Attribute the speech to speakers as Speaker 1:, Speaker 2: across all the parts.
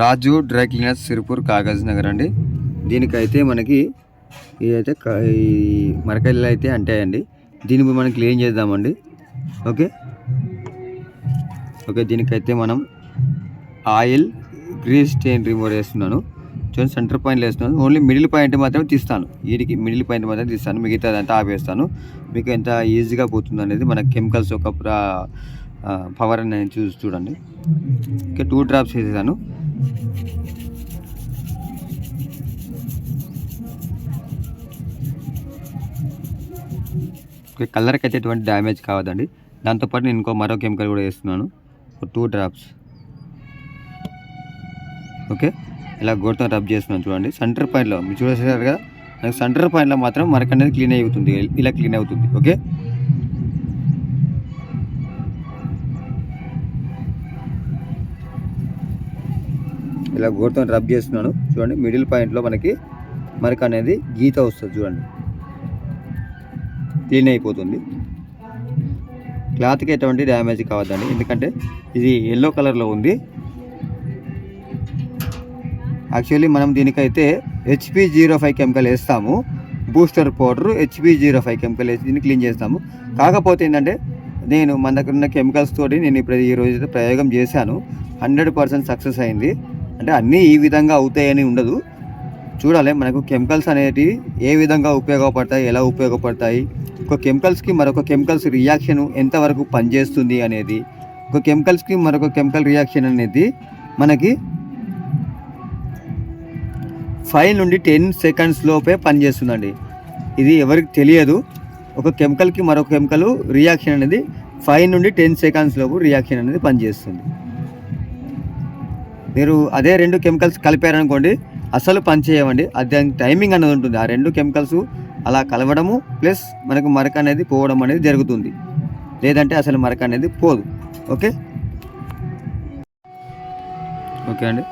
Speaker 1: రాజు dry cleaners Sirpur Kagaz Nagar అండి. దీనికైతే మనకి ఇదైతే ఈ మరకలు అయితే అంటాయండి. దీన్ని మనం క్లీన్ చేద్దామండి. ఓకే? ఓకే దీనికైతే మనం ఆయిల్ గ్రీస్ స్టెయిన్ రిమూవ్ వేస్తున్నాను. చూడండి సెంటర్ పాయింట్ వేస్తున్నాను. ఓన్లీ మిడిల్ పాయింట్ మాత్రమే తీస్తాను. వీడికి మిడిల్ పాయింట్ మాత్రమే తీస్తాను. మిగతాదంతా ఆపేస్తాను. మీకు ఎంత ఈజీగా పోతుంది అనేది మన కెమికల్స్ ఒక పవర్ అనేది చూసి చూడండి. ఓకే టూ డ్రాప్స్ వేసేసాను. కలర్కి అయితే ఎటువంటి డ్యామేజ్ కావద్దండి. దాంతోపాటు నేను ఇంకో మరో కెమికల్ కూడా వేస్తున్నాను. Two drops. ఓకే ఇలా గోడతో రబ్ చేస్తున్నాను చూడండి. సెంటర్ పాయింట్లో మీరు చూసేసారు కదా నాకు సెంటర్ పాయింట్లో మాత్రం మరక అనేది క్లీన్ అవుతుంది ఇలా క్లీన్ అవుతుంది. ఓకే ఇలా గోడతో రబ్ చేస్తున్నాను. చూడండి మిడిల్ పాయింట్లో మనకి మరక అనేది గీత వస్తుంది చూడండి. క్లీన్ అయిపోతుంది. క్లాత్కి ఎటువంటి డ్యామేజ్ కావద్దండి. ఎందుకంటే ఇది ఎల్లో కలర్లో ఉంది. యాక్చువల్లీ మనం దీనికైతే హెచ్పి జీరో ఫైవ్ కెమికల్ వేస్తాము. Booster powder HP zero five chemical వేసి దీన్ని క్లీన్ చేస్తాము. కాకపోతే ఏంటంటే నేను మన దగ్గర ఉన్న కెమికల్స్ తోటి నేను ఇప్పుడు ఈ రోజు ప్రయోగం చేశాను. హండ్రెడ్ పర్సెంట్ సక్సెస్ అయింది. అంటే అన్నీ ఈ విధంగా అవుతాయని ఉండదు. చూడాలి మనకు కెమికల్స్ అనేటివి ఏ విధంగా ఉపయోగపడతాయి ఎలా ఉపయోగపడతాయి. ఒక కెమికల్స్కి మరొక కెమికల్స్ రియాక్షన్ ఎంతవరకు పనిచేస్తుంది అనేది ఒక కెమికల్స్కి మరొక కెమికల్ రియాక్షన్ అనేది మనకి ఫైవ్ నుండి టెన్ సెకండ్స్ లోపే పనిచేస్తుందండి. ఇది ఎవరికి తెలియదు. ఒక కెమికల్కి మరొక కెమికల్ రియాక్షన్ అనేది ఫైవ్ నుండి టెన్ సెకండ్స్ లోపు రియాక్షన్ అనేది పనిచేస్తుంది. మీరు అదే రెండు కెమికల్స్ కలిపారనుకోండి అసలు పని చేయవండి. అది దానికి టైమింగ్ అనేది ఉంటుంది. ఆ రెండు కెమికల్స్ అలా కలవడము ప్లస్ మనకు మరక అనేది పోవడం అనేది జరుగుతుంది. లేదంటే అసలు మరక అనేది పోదు. ఓకే? ఓకే అండి.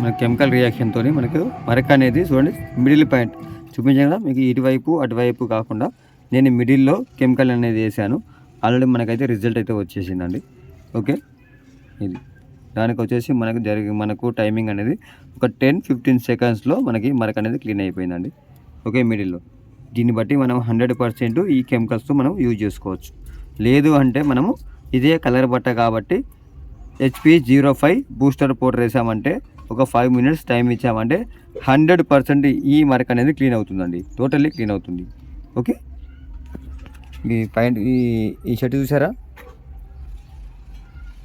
Speaker 1: మన కెమికల్ రియాక్షన్తో మనకు మరక అనేది చూడండి మిడిల్ పాయింట్ చూపించగా మీకు ఇటువైపు అటువైపు కాకుండా నేను మిడిల్లో కెమికల్ అనేది వేసాను. ఆల్రెడీ మనకైతే రిజల్ట్ అయితే వచ్చేసిందండి. ఓకే? ఇది. దానికి వచ్చేసి మనకు జరిగి మనకు టైమింగ్ అనేది ఒక టెన్ ఫిఫ్టీన్ సెకండ్స్లో మనకి మరక అనేది క్లీన్ అయిపోయిందండి. ఓకే మిడిల్లో. దీన్ని బట్టి మనం హండ్రెడ్ పర్సెంట్ ఈ కెమికల్స్ మనం యూజ్ చేసుకోవచ్చు. లేదు అంటే మనము ఇదే కలర్ బట్ట కాబట్టి HP zero five booster powder వేసామంటే ఒక ఫైవ్ మినిట్స్ టైం ఇచ్చామంటే హండ్రెడ్ పర్సెంట్ ఈ మరక అనేది క్లీన్ అవుతుందండి. టోటల్లీ క్లీన్ అవుతుంది. ఓకే? ఈ పాయింట్ ఈ ఈ షర్ట్ చూసారా?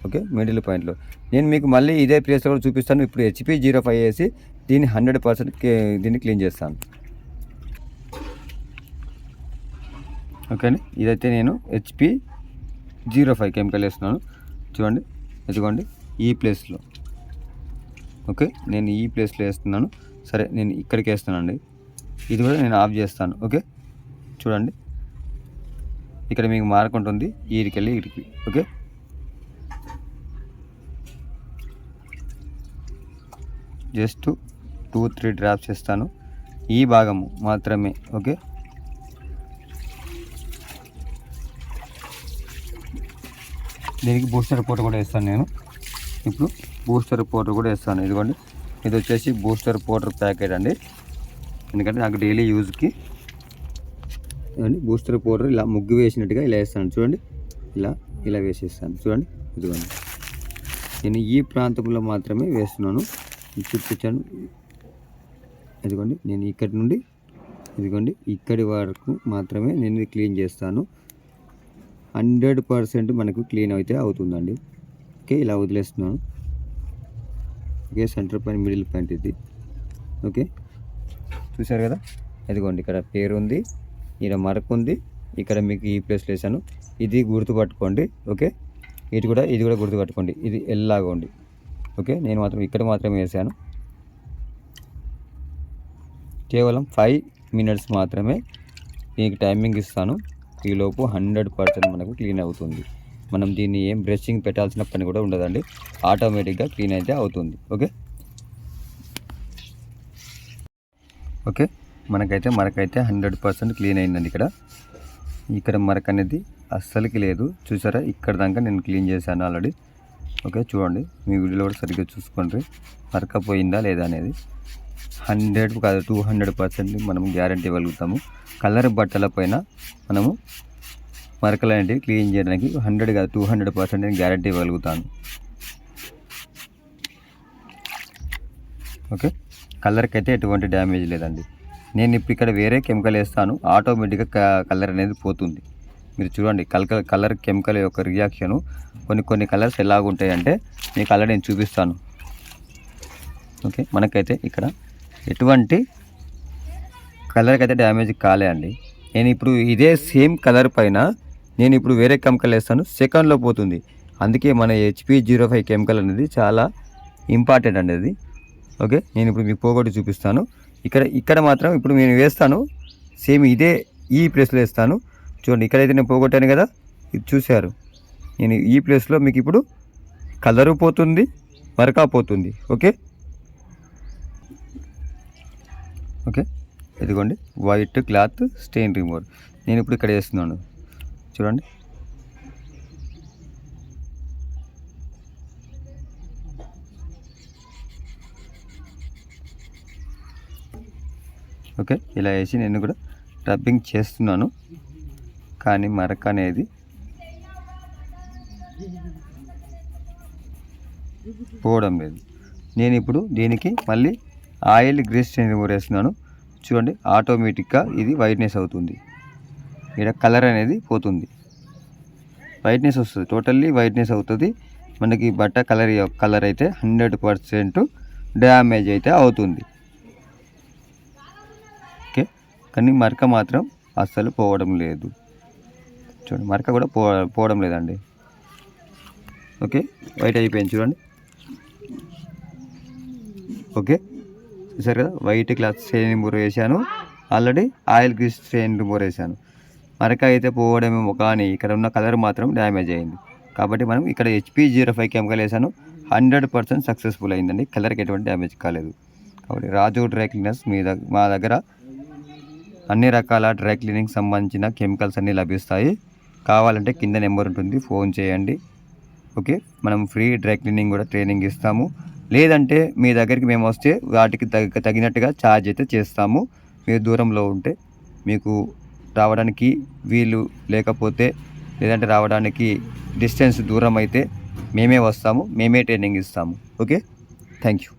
Speaker 1: ఓకే మిడిల్ పాయింట్లో. నేను మీకు మళ్ళీ ఇదే ప్లేస్లో కూడా చూపిస్తాను. ఇప్పుడు హెచ్పి జీరో ఫైవ్ వేసి దీన్ని హండ్రెడ్ పర్సెంట్ దీన్ని క్లీన్ చేస్తాను. ఓకే అండి ఇదైతే నేను హెచ్పి జీరో ఫైవ్ కెమికల్ వేస్తున్నాను. చూడండి ఎదుగోండి ఈ ప్లేస్లో. ఓకే నేను ఈ ప్లేస్లో వేస్తున్నాను. సరే నేను ఇక్కడికి వేస్తానండి ఇది కూడా నేను ఆఫ్ చేస్తాను. ఓకే చూడండి. ఇక్కడ మీకు మార్క్ ఉంటుంది. ఈడికి వెళ్ళి ఇడికి. Okay? Just two three drops ఇస్తాను ఈ భాగము మాత్రమే ఓకే? దీనికి బూస్టర్ పౌడర్ కూడా వేస్తాను నేను. ఇప్పుడు బూస్టర్ పౌడర్ కూడా వేస్తాను. ఇదిగోండి ఇది వచ్చేసి బూస్టర్ పౌడర్ ప్యాకెట్ అండి. ఎందుకంటే నాకు డైలీ యూజ్కి అండి బూస్టర్ పౌడర్ ఇలా ముగ్గు వేసినట్టుగా ఇలా వేస్తాను. చూడండి ఇలా ఇలా వేసేస్తాను. చూడండి ఇదిగోండి. నేను ఈ ప్రాంతంలో మాత్రమే వేస్తున్నాను. చూపించాను ఇదిగోండి నేను ఇక్కడి నుండి ఇదిగోండి ఇక్కడి వరకు మాత్రమే నేను క్లీన్ చేస్తాను. హండ్రెడ్ పర్సెంట్ మనకు క్లీన్ అయితే అవుతుందండి. ఓకే ఇలా వదిలేస్తున్నాను. Okay centre point middle point ఇది. ఓకే చూసారు కదా? ఇదిగోండి ఇక్కడ పేరు ఉంది ఇక్కడ మరకు ఉంది ఇక్కడ మీకు ఈ ప్లేస్లో వేసాను ఇది గుర్తుపట్టుకోండి ఓకే? ఇది కూడా ఇది కూడా గుర్తుపట్టుకోండి. ఇది ఎల్లాగా ఉంది ఓకే నేను మాత్రం ఇక్కడ మాత్రమే వేసాను. కేవలం ఫైవ్ మినిట్స్ మాత్రమే దీనికి టైమింగ్ ఇస్తాను. ఈలోపు హండ్రెడ్ పర్సెంట్ మనకు క్లీన్ అవుతుంది. మనం దీన్ని ఏం బ్రషింగ్ పెట్టాల్సిన పని కూడా ఉండదండి. ఆటోమేటిక్గా క్లీన్ అయితే అవుతుంది. ఓకే? ఓకే మనకైతే మరకైతే హండ్రెడ్ పర్సెంట్ క్లీన్ అయిందండి ఇక్కడ. ఇక్కడ మరక అనేది అస్సలకి లేదు. చూసారా? ఇక్కడ దాకా నేను క్లీన్ చేశాను ఆల్రెడీ ఓకే చూడండి. మీ వీడియోలో కూడా సరిగ్గా చూసుకోండి. మరక పోయిందా లేదా అనేది హండ్రెడ్ కాదు టూ హండ్రెడ్ పర్సెంట్ మనం గ్యారంటీ ఇవ్వగలుగుతాము. కలర్ బట్టల పైన మనము మరకలు అనేటివి క్లీన్ చేయడానికి హండ్రెడ్ కాదు టూ హండ్రెడ్ పర్సెంట్ నేను గ్యారంటీ ఇవ్వగలుగుతాను ఓకే కలర్కి అయితే ఎటువంటి డ్యామేజ్ లేదండి. నేను ఇప్పుడు ఇక్కడ వేరే కెమికల్ వేస్తాను. ఆటోమేటిక్గా కలర్ అనేది పోతుంది. మీరు చూడండి కలర్ కలర్ కెమికల్ యొక్క రియాక్షను కొన్ని కొన్ని కలర్స్ ఎలాగుంటాయంటే మీ కలర్ నేను చూపిస్తాను. ఓకే మనకైతే ఇక్కడ ఎటువంటి కలర్కి అయితే డ్యామేజ్ కాలే అండి. నేను ఇప్పుడు ఇదే సేమ్ కలర్ పైన నేను ఇప్పుడు వేరే కెమికల్ వేస్తాను సెకండ్లో పోతుంది. అందుకే మన హెచ్పి జీరో ఫైవ్ కెమికల్ అనేది చాలా ఇంపార్టెంట్ అండి అది. ఓకే నేను ఇప్పుడు మీకు పోగొట్టి చూపిస్తాను. ఇక్కడ ఇక్కడ మాత్రం ఇప్పుడు నేను వేస్తాను సేమ్ ఇదే ఈ ప్లేస్లో వేస్తాను. చూడండి ఇక్కడైతే నేను పోగొట్టాను కదా ఇది చూశారు. నేను ఈ ప్లేస్లో మీకు ఇప్పుడు కలరు పోతుంది మరకా పోతుంది ఓకే? ఓకే? ఇదిగోండి వైట్ క్లాత్ స్టెయిన్ రిమూవర్. నేను ఇప్పుడు ఇక్కడ వేస్తున్నాను. చూడండి. ఓకే? ఇలా వేసి నేను కూడా రబ్బింగ్ చేస్తున్నాను. కానీ మరక అనేది పోవడం లేదు. నేను ఇప్పుడు దీనికి మళ్ళీ ఆయిల్ గ్రీస్ చేసి వేస్తున్నాను చూడండి ఆటోమేటిక్గా ఇది వైట్నెస్ అవుతుంది. ఇక్కడ కలర్ అనేది పోతుంది. వైట్నెస్ వస్తుంది. టోటల్లీ వైట్నెస్ అవుతుంది. మనకి బట్ట కలర్ కలర్ అయితే హండ్రెడ్ పర్సెంట్ డ్యామేజ్ అయితే అవుతుంది. ఓకే? కానీ మరక మాత్రం అస్సలు పోవడం లేదు. చూడండి. మరక కూడా పో పోవడం లేదండి. ఓకే వైట్ అయిపోయింది చూడండి. ఓకే చూసారు కదా? వైట్ క్లాత్ స్ట్రెయిన్ రిమూవర్ వేసాను already oil grease strain remover వేసాను మరక అయితే పోవడమేమో కానీ ఇక్కడ ఉన్న కలర్ మాత్రం డ్యామేజ్ అయింది. కాబట్టి మనం ఇక్కడ హెచ్పి జీరో ఫైవ్ కెమికల్ వేసాను హండ్రెడ్ పర్సెంట్ సక్సెస్ఫుల్ అయిందండి. కలర్కి ఎటువంటి డ్యామేజ్ కాలేదు. కాబట్టి రాజు డ్రై క్లీనర్స్ మీ దగ్గర మా దగ్గర అన్ని రకాల డ్రై క్లీనింగ్ సంబంధించిన కెమికల్స్ అన్నీ లభిస్తాయి. కావాలంటే కింద నెంబర్ ఉంటుంది ఫోన్ చేయండి. ఓకే? మనం ఫ్రీ డ్రై క్లీనింగ్ కూడా ట్రైనింగ్ ఇస్తాము. లేదంటే మీ దగ్గరికి మేము వస్తే వాటికి తగ్గ తగినట్టుగా ఛార్జ్ అయితే చేస్తాము. మీరు దూరంలో ఉంటే మీకు రావడానికి వీలు లేకపోతే లేదంటే రావడానికి డిస్టెన్స్ దూరం అయితే మేమే వస్తాము మేమే ట్రైనింగ్ ఇస్తాము. ఓకే? Thank you.